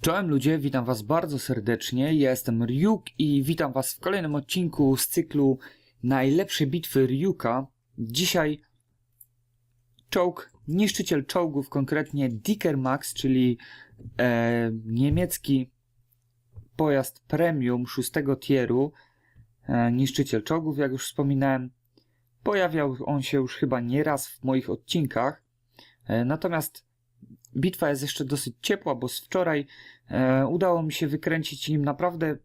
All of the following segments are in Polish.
Czołem ludzie, witam was bardzo serdecznie. Ja jestem Ryuk i witam was w kolejnym odcinku z cyklu Najlepsze bitwy Ryuka. Dzisiaj czołg, niszczyciel czołgów, konkretnie Dicker Max, czyli e, niemiecki pojazd premium szóstego tieru. E, niszczyciel czołgów, jak już wspominałem. Pojawiał on się już chyba nieraz w moich odcinkach. E, natomiast bitwa jest jeszcze dosyć ciepła, bo z wczoraj e, udało mi się wykręcić nim naprawdę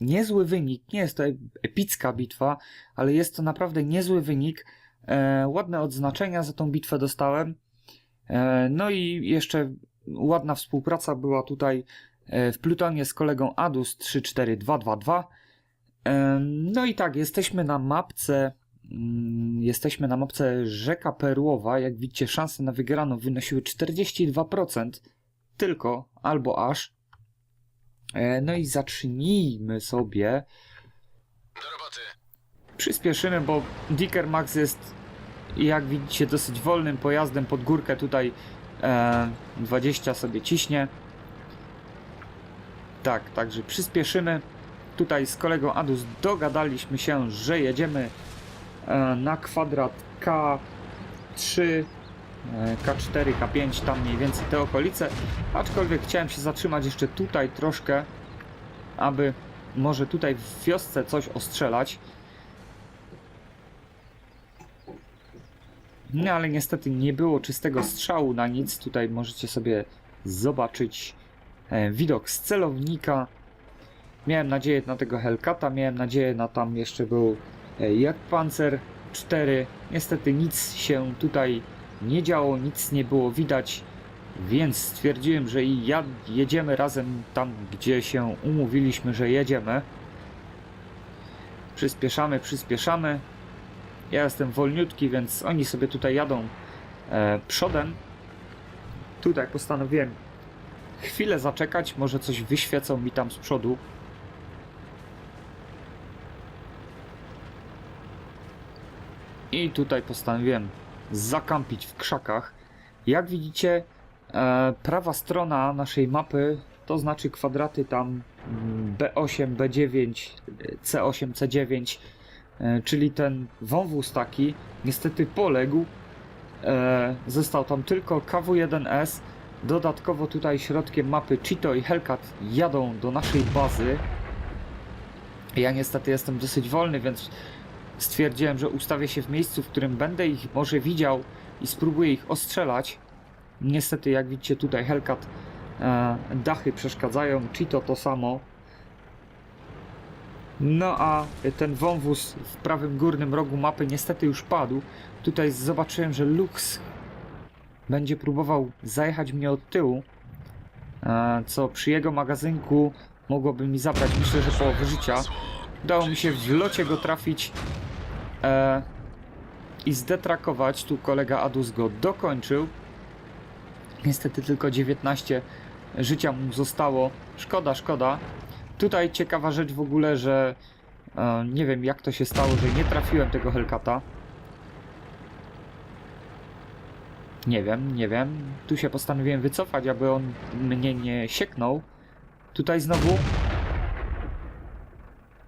niezły wynik. Nie jest to epicka bitwa, ale jest to naprawdę niezły wynik. E, ładne odznaczenia za tą bitwę dostałem. E, no i jeszcze ładna współpraca była tutaj e, w Plutonie z kolegą Adus 34222. E, no i tak, jesteśmy na mapce Jesteśmy na mapce Rzeka Perłowa. Jak widzicie, szanse na wygraną wynosiły 42%. Tylko albo aż. E, No i zacznijmy sobie. Do roboty. Przyspieszymy, bo Dicker Max jest, jak widzicie, dosyć wolnym pojazdem pod górkę. Tutaj e, 20 sobie ciśnie. Tak, także przyspieszymy. Tutaj z kolegą Adus dogadaliśmy się, że jedziemy na kwadrat K3, e, K4, K5, tam mniej więcej te okolice. Aczkolwiek chciałem się zatrzymać jeszcze tutaj troszkę, aby może tutaj w wiosce coś ostrzelać. No ale niestety nie było czystego strzału na nic. Tutaj możecie sobie zobaczyć e, widok z celownika. Miałem nadzieję na tego Hellcata, miałem nadzieję na tam jeszcze był e, jak Panzer 4. Niestety nic się tutaj nie działo, nic nie było widać, więc stwierdziłem, że i ja jedziemy razem tam, gdzie się umówiliśmy, że jedziemy. Przyspieszamy, przyspieszamy. Ja jestem wolniutki, więc oni sobie tutaj jadą e, przodem. Tutaj postanowiłem chwilę zaczekać, może coś wyświecą mi tam z przodu. I tutaj postanowiłem zakampić w krzakach. Jak widzicie, e, prawa strona naszej mapy to znaczy kwadraty tam mm, B8, B9, C8, C9, e, czyli ten wąwóz taki niestety poległ. E, został tam tylko KW1S. Dodatkowo tutaj środkiem mapy Cheeto i Hellcat jadą do naszej bazy. Ja niestety jestem dosyć wolny, więc stwierdziłem, że ustawię się w miejscu, w którym będę ich może widział i spróbuję ich ostrzelać. Niestety, jak widzicie tutaj Hellcat e, dachy przeszkadzają, Cheeto to samo. No a ten wąwóz w prawym górnym rogu mapy niestety już padł. Tutaj zobaczyłem, że Lux będzie próbował zajechać mnie od tyłu, e, co przy jego magazynku mogłoby mi zabrać myślę, że połowę życia. Udało mi się w locie go trafić e, i zdetrakować. Tu kolega Adus go dokończył. Niestety tylko 19 życia mu zostało. Szkoda, szkoda. Tutaj ciekawa rzecz w ogóle, że e, nie wiem jak to się stało, że nie trafiłem tego Hellcata. Nie wiem, nie wiem. Tu się postanowiłem wycofać, aby on mnie nie sieknął. Tutaj znowu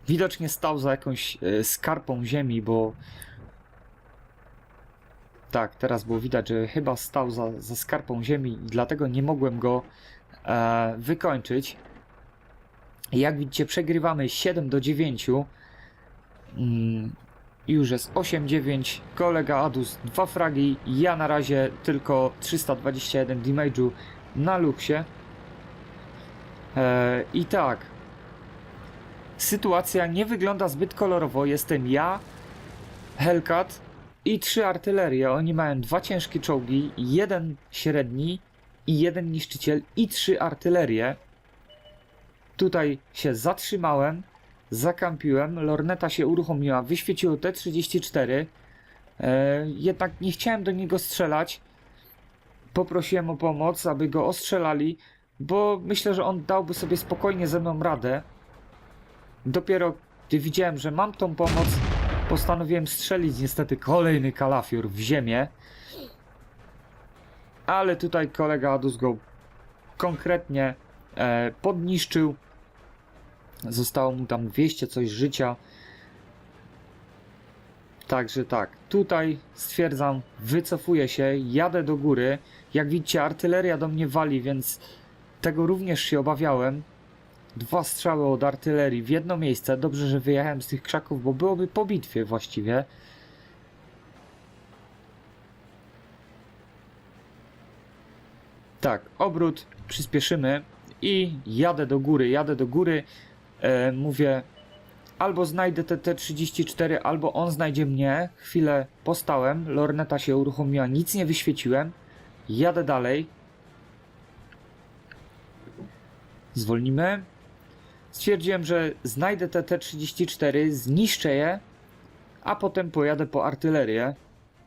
widocznie stał za jakąś e, skarpą ziemi, bo tak, teraz było widać, że chyba stał za, za skarpą ziemi i dlatego nie mogłem go e, wykończyć. Jak widzicie, przegrywamy 7 do 9. Mm, już jest 8-9. Kolega Adus 2 fragi. Ja na razie tylko 321 damage'u na luksie. E, I tak. Sytuacja nie wygląda zbyt kolorowo. Jestem ja, Hellcat i trzy artylerie. Oni mają dwa ciężkie czołgi, jeden średni i jeden niszczyciel i trzy artylerie. Tutaj się zatrzymałem, zakampiłem, lorneta się uruchomiła, wyświeciło T-34. E, jednak nie chciałem do niego strzelać. Poprosiłem o pomoc, aby go ostrzelali, bo myślę, że on dałby sobie spokojnie ze mną radę. Dopiero gdy widziałem, że mam tą pomoc, postanowiłem strzelić niestety kolejny kalafior w ziemię. Ale tutaj kolega Adus go konkretnie e, podniszczył. Zostało mu tam 200 coś życia. Także tak, tutaj stwierdzam, wycofuję się, jadę do góry. Jak widzicie, artyleria do mnie wali, więc tego również się obawiałem. Dwa strzały od artylerii w jedno miejsce. Dobrze, że wyjechałem z tych krzaków, bo byłoby po bitwie właściwie. Tak, obrót, przyspieszymy i jadę do góry, jadę do góry. E, mówię, albo znajdę te T34, albo on znajdzie mnie. Chwilę postałem, lorneta się uruchomiła, nic nie wyświeciłem. Jadę dalej. Zwolnimy. Stwierdziłem, że znajdę te T34, zniszczę je, a potem pojadę po artylerię,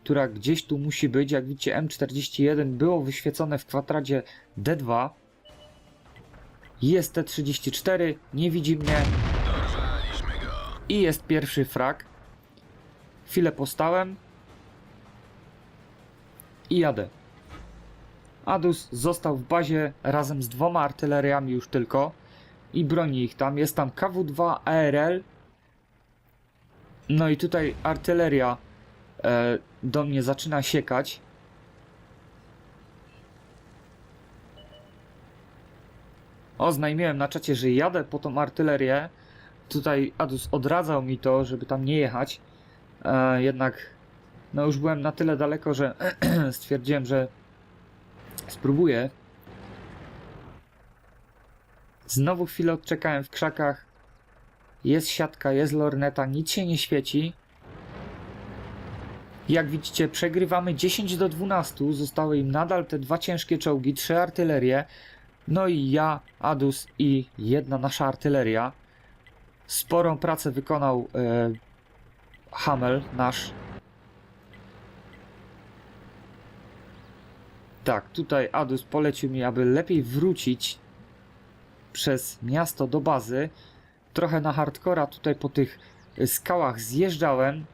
która gdzieś tu musi być. Jak widzicie, M41 było wyświecone w kwadracie D2. Jest T34, nie widzi mnie i jest pierwszy frak. Chwilę postałem i jadę. Adus został w bazie razem z dwoma artyleriami już tylko i broni ich tam. Jest tam KW-2 ARL. No i tutaj artyleria e, do mnie zaczyna siekać. Oznajmiłem na czacie, że jadę po tą artylerię. Tutaj Adus odradzał mi to, żeby tam nie jechać. E, jednak no już byłem na tyle daleko, że stwierdziłem, że spróbuję. Znowu chwilę odczekałem w krzakach. Jest siatka, jest lorneta, nic się nie świeci. Jak widzicie, przegrywamy 10 do 12. Zostały im nadal te dwa ciężkie czołgi, trzy artylerie. No i ja, Adus i jedna nasza artyleria. Sporą pracę wykonał e, Hamel nasz. Tak, tutaj Adus polecił mi, aby lepiej wrócić przez miasto do bazy. Trochę na hardcora tutaj po tych skałach zjeżdżałem.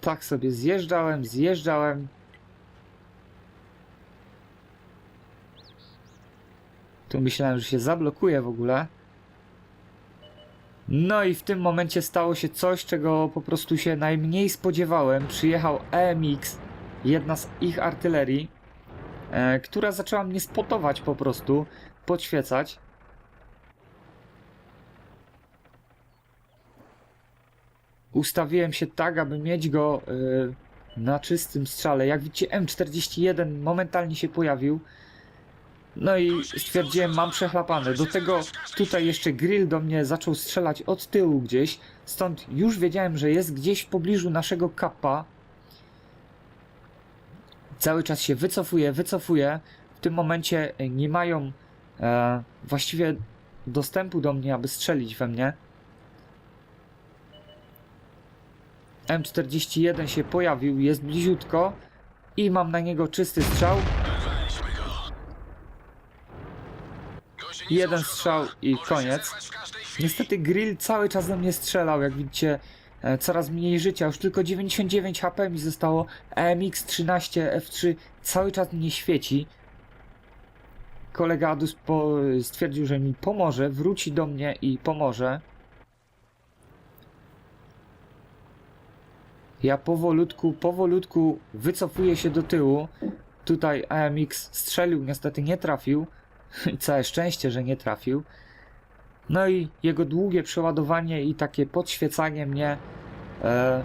Tak sobie zjeżdżałem, zjeżdżałem. Tu myślałem, że się zablokuje w ogóle. No i w tym momencie stało się coś, czego po prostu się najmniej spodziewałem. Przyjechał EMX, jedna z ich artylerii, która zaczęła mnie spotować po prostu, podświecać. Ustawiłem się tak, aby mieć go e, na czystym strzale. Jak widzicie, M41 momentalnie się pojawił. No i stwierdziłem, mam przechlapane. Do tego tutaj jeszcze grill do mnie zaczął strzelać od tyłu gdzieś. Stąd już wiedziałem, że jest gdzieś w pobliżu naszego kappa. Cały czas się wycofuje, wycofuje. W tym momencie nie mają e, właściwie dostępu do mnie, aby strzelić we mnie. M41 się pojawił, jest bliziutko i mam na niego czysty strzał. Jeden strzał i koniec. Niestety grill cały czas do mnie strzelał, jak widzicie e, coraz mniej życia, już tylko 99 HP mi zostało, EMX 13 F3 cały czas mnie świeci. Kolega Adus stwierdził, że mi pomoże, wróci do mnie i pomoże. Ja powolutku, powolutku wycofuję się do tyłu. Tutaj AMX strzelił, niestety nie trafił. Całe szczęście, że nie trafił. No i jego długie przeładowanie i takie podświecanie mnie. E,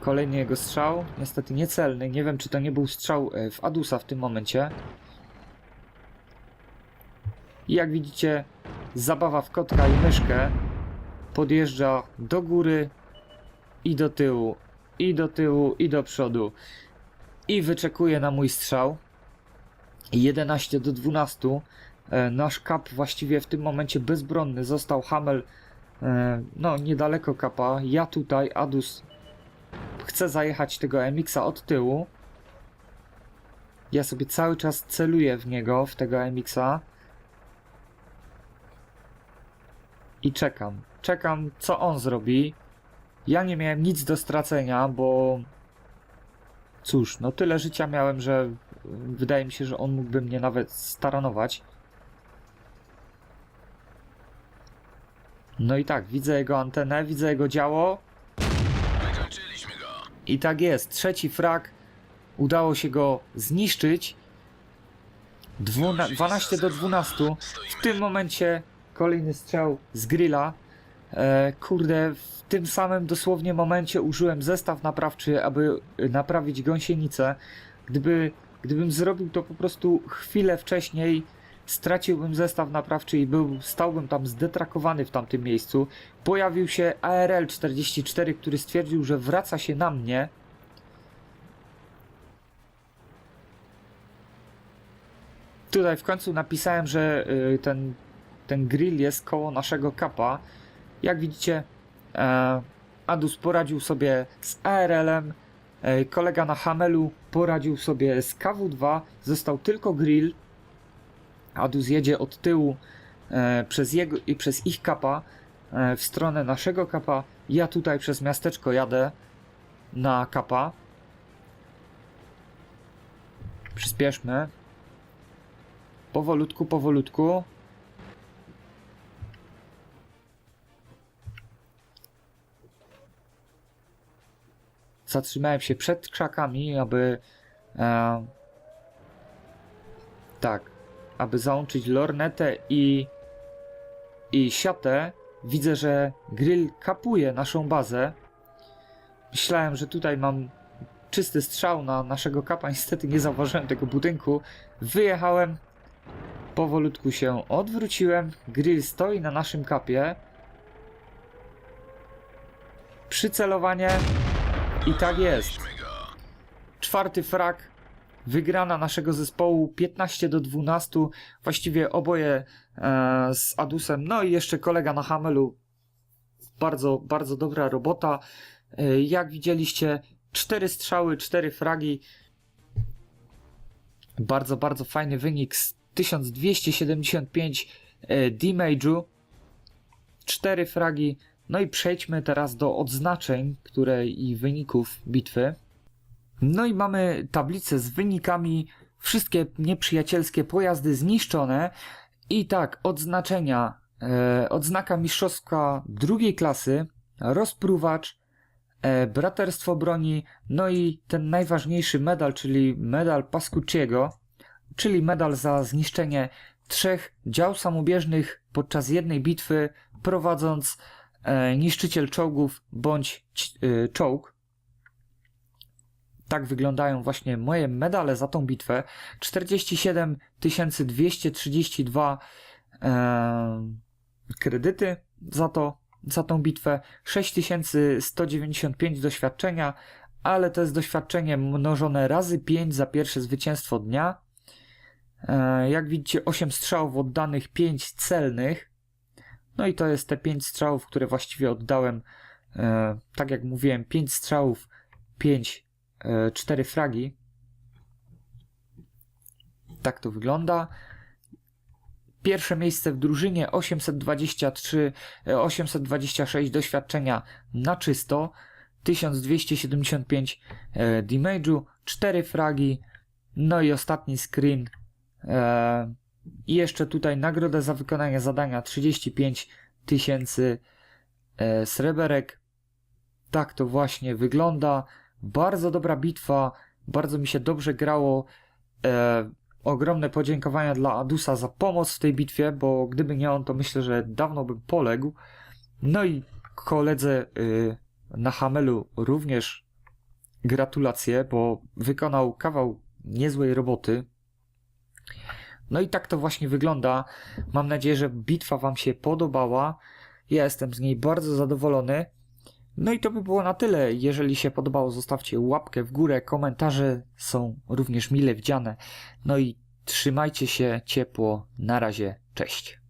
kolejny jego strzał, niestety niecelny. Nie wiem, czy to nie był strzał e, w Adusa w tym momencie. I jak widzicie, zabawa w kotka i myszkę podjeżdża do góry i do tyłu, i do tyłu, i do przodu. I wyczekuje na mój strzał. 11 do 12. E, Nasz kap właściwie w tym momencie bezbronny. Został Hamel e, no niedaleko kapa. Ja tutaj, Adus chcę zajechać tego MX-a od tyłu. Ja sobie cały czas celuję w niego, w tego MX-a. I czekam. Czekam, co on zrobi. Ja nie miałem nic do stracenia, bo cóż, no tyle życia miałem, że wydaje mi się, że on mógłby mnie nawet staranować. No i tak, widzę jego antenę, widzę jego działo. Wykończyliśmy go. I tak jest, trzeci frag. Udało się go zniszczyć. Dwuna 12 do 12. W tym momencie kolejny strzał z grilla. E, kurde, w tym samym dosłownie momencie użyłem zestaw naprawczy, aby naprawić gąsienicę. Gdyby, gdybym zrobił to po prostu chwilę wcześniej, straciłbym zestaw naprawczy i był, stałbym tam zdetrakowany w tamtym miejscu. Pojawił się ARL-44, który stwierdził, że wraca się na mnie. Tutaj w końcu napisałem, że y, ten, ten grill jest koło naszego kapa. Jak widzicie, e, Adus poradził sobie z ARL-em, e, kolega na Hamelu poradził sobie z KW2, został tylko grill. Adus jedzie od tyłu e, przez, jego, i przez ich kapa e, w stronę naszego kapa. Ja tutaj przez miasteczko jadę na kapa. Przyspieszmy. Powolutku, powolutku. Zatrzymałem się przed krzakami, aby. E, tak, aby załączyć lornetę i. i siatę. Widzę, że grill kapuje naszą bazę. Myślałem, że tutaj mam czysty strzał na naszego kapa. Niestety nie zauważyłem tego budynku. Wyjechałem. Powolutku się odwróciłem. Grill stoi na naszym kapie. Przycelowanie. I tak jest. Czwarty frak. Wygrana naszego zespołu 15 do 12. Właściwie oboje e, z Adusem. No i jeszcze kolega na Hamelu. Bardzo, bardzo dobra robota. E, jak widzieliście, cztery strzały, cztery fragi. Bardzo, bardzo fajny wynik z 1275 e, damage'u. Cztery fragi. No i przejdźmy teraz do odznaczeń, które i wyników bitwy. No i mamy tablicę z wynikami. Wszystkie nieprzyjacielskie pojazdy zniszczone. I tak, odznaczenia. E, odznaka mistrzowska drugiej klasy, rozpruwacz, e, braterstwo broni, no i ten najważniejszy medal, czyli medal Pascucciego, czyli medal za zniszczenie trzech dział samobieżnych podczas jednej bitwy, prowadząc e, niszczyciel czołgów bądź e, czołg. Tak wyglądają właśnie moje medale za tą bitwę. 47 232 e, kredyty za to, za tą bitwę. 6195 doświadczenia, ale to jest doświadczenie mnożone razy 5 za pierwsze zwycięstwo dnia. E, jak widzicie, 8 strzałów oddanych, 5 celnych. No i to jest te 5 strzałów, które właściwie oddałem. E, tak jak mówiłem, 5 strzałów, 5 e, cztery fragi. Tak to wygląda. Pierwsze miejsce w drużynie 823, e, 826 doświadczenia na czysto, 1275 e, damage'u, 4 fragi, no i ostatni screen. E, I jeszcze tutaj nagrodę za wykonanie zadania 35 tysięcy e, sreberek. Tak to właśnie wygląda. Bardzo dobra bitwa, bardzo mi się dobrze grało. E, ogromne podziękowania dla Adusa za pomoc w tej bitwie, bo gdyby nie on, to myślę, że dawno bym poległ. No i koledze y, na Hamelu również gratulacje, bo wykonał kawał niezłej roboty. No i tak to właśnie wygląda. Mam nadzieję, że bitwa Wam się podobała. Ja jestem z niej bardzo zadowolony. No i to by było na tyle. Jeżeli się podobało, zostawcie łapkę w górę. Komentarze są również mile widziane. No i trzymajcie się ciepło. Na razie, cześć.